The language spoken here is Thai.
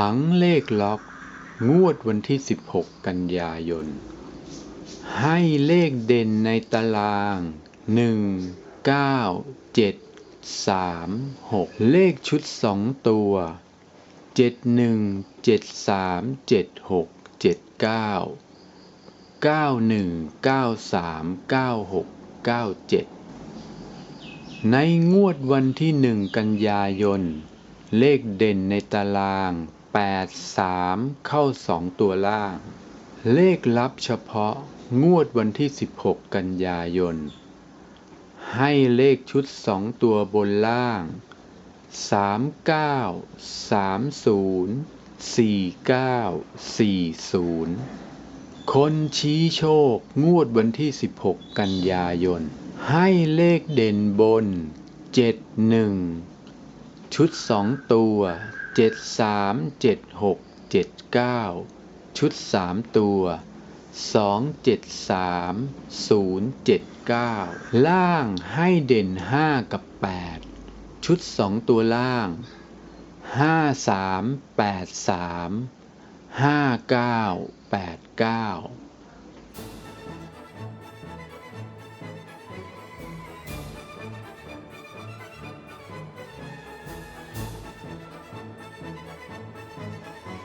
ผังเลขล็อก งวดวันที่ 16 กันยายน ให้เลขเด่นในตาราง 1 9 7 3 6 เลขชุด 2 ตัว 71 73 76 79 91 93 96 97 ในงวดวันที่ 1 กันยายนเลขเด่นในตาราง 8 3 เข้า 2 ตัวล่าง เลขลับเฉพาะงวดวันที่ 16 กันยายน ให้เลขชุด 2 ตัวบนล่าง 39 30 49 40 คนชี้โชคงวดวันที่ 16 กันยายน ให้เลขเด่นบน 71 ชุด 2 ตัว 73 76 79ชุด3ตัว273 079ล่างให้เด่น5กับ8ชุด2ตัวล่าง53 83 59 89